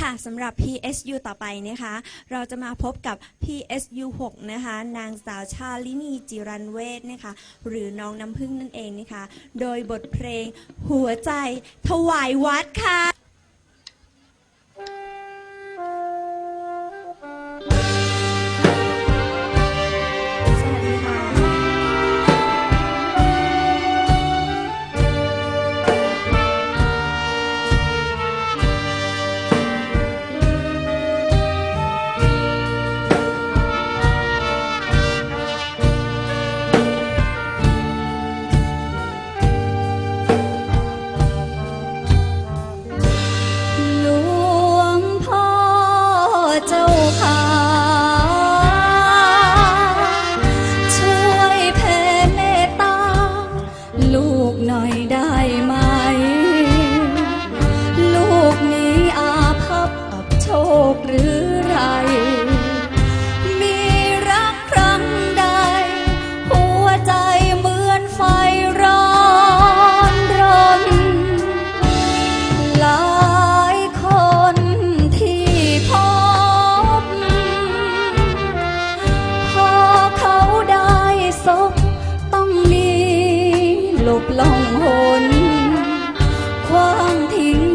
ค่ะสำหรับ PSU ต่อไปนะคะ เราจะมาพบกับ PSU 6 นะคะ นางสาวชาลินีจิรันเวศนะคะ หรือน้องน้ำพึ่งนั่นเองนะคะ โดยบทเพลงหัวใจถวายวัดค่ะ ล่องหนคว้างทิ้ง